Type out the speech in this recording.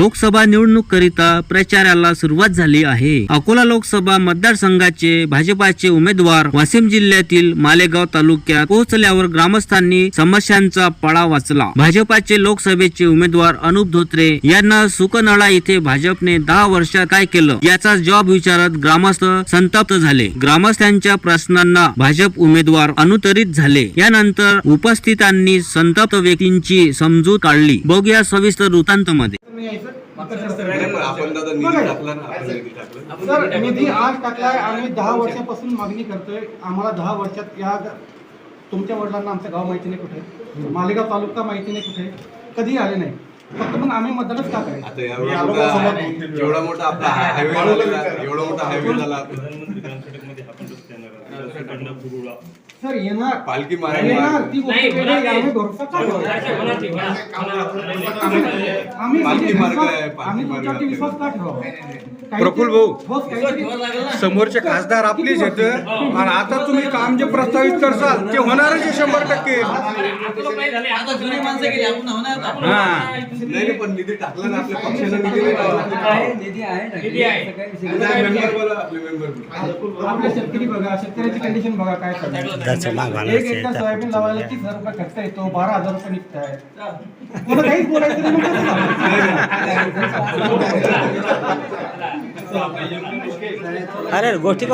लोकसभा निवडणूक करिता प्रचाराला सुरुवात झाली आहे. अकोला लोकसभा मतदारसंघाचे भाजपाचे उमेदवार वाशिम जिल्ह्यातील मालेगाव तालुक्यात पोहोचल्यावर ग्रामस्थांनी समस्यांचा पळा वाचला. भाजपाचे लोकसभेचे उमेदवार अनुप धोत्रे यांना सुकनळा इथे भाजपने दहा वर्षात काय केलं याचा जवाब विचारत ग्रामस्थ संतप्त झाले. ग्रामस्थांच्या प्रश्नांना भाजप उमेदवार अनुतरित झाले. यानंतर उपस्थितांनी संतप्त व्यक्तींची समजूत काढली. बघूया सविस्तर वृत्तांत मध्ये नाही यायचं. आपण दादा निधी बघा. टाकला ना आपण निधी टाकला. सर निधी आज टाकलाय आम्ही दहा वर्षापासून मागणी करतोय. आम्हाला दहा वर्षात या तुमच्या वडिलांना आमचं गाव माहिती नाही कुठे. मालेगाव तालुका माहिती नाही कुठे. कधी आले नाही. फक्त मग आम्ही मतदानच का करायचं आता एवढा मोठा आपला हायवे एवढा मोठा हायवे झाला हा कुरुळा. सर येणार पालखी मारायला येणार ती गोष्ट नाही, वेगळी होणार आहे. ते. आम्ही भरोसा का ठेवायचा? होणार ते, होणार ते, होणार. आम्ही आम्ही पालखी मार्ग विश्वास- आहे, पालखी आम्ही मार्ग तुमच्यावरती आहे. विश्वास का ठेवावा काहीतरी- प्रफुल्ल भाऊ. हो, काहीतरी- समोरचे खासदार आपलेच आहेत आणि आता तुम्ही काम जे प्रस्तावित करसाल ते होणारच आहे शंभर टक्के आपलं काही झालंय, आता जुनी माणसं गेली आपण होणार आपण हा. नाही नाही, पण निधी टाकला ना आपल्या पक्षाने निधी नाही टाकला. निधी आहे ना निधी आहे. नाही, member बोला, आपले member. आपले शेतकरी बघा शेतकऱ्याची कंडिशन बघा काय चाललंय. एक एकर सोयाबीन लावायला तीस हजार रुपये खर्च येतो बारा हजार रुपये निघत आहे कोणा काहीच बोलायचं नाही, मग कसं चालणार? अरे गोष्टी